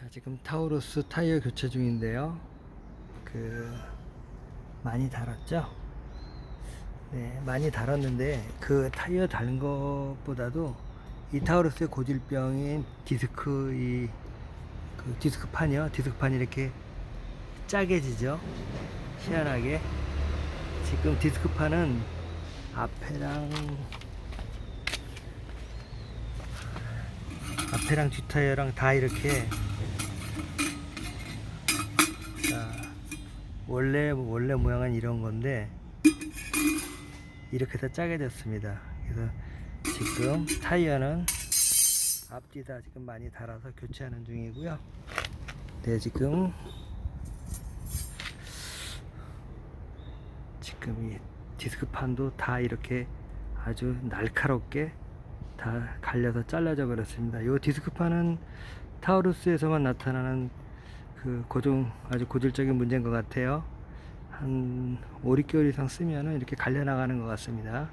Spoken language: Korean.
자, 지금 타우루스 타이어 교체 중인데요. 그 많이 달았죠? 네, 많이 달았는데 그 타이어 달은 것보다도 이 타우루스의 고질병인 디스크 이 그 디스크판이요. 디스크판이 이렇게 짜게 지죠. 희한하게 지금 디스크판은 앞에랑 앞에랑 뒷타이어랑 다 이렇게 자, 원래 원래 모양은 이런 건데 이렇게 다 짜게 됐습니다. 그래서 지금 타이어는 앞뒤 다 지금 많이 달아서 교체하는 중이고요. 네, 지금 지금 이 디스크판도 다 이렇게 아주 날카롭게 다 갈려서 잘라져 버렸습니다. 이 디스크판은 타우루스에서만 나타나는 그 고정 아주 고질적인 문제인 것 같아요. 한 5, 6개월 이상 쓰면은 이렇게 갈려 나가는 것 같습니다.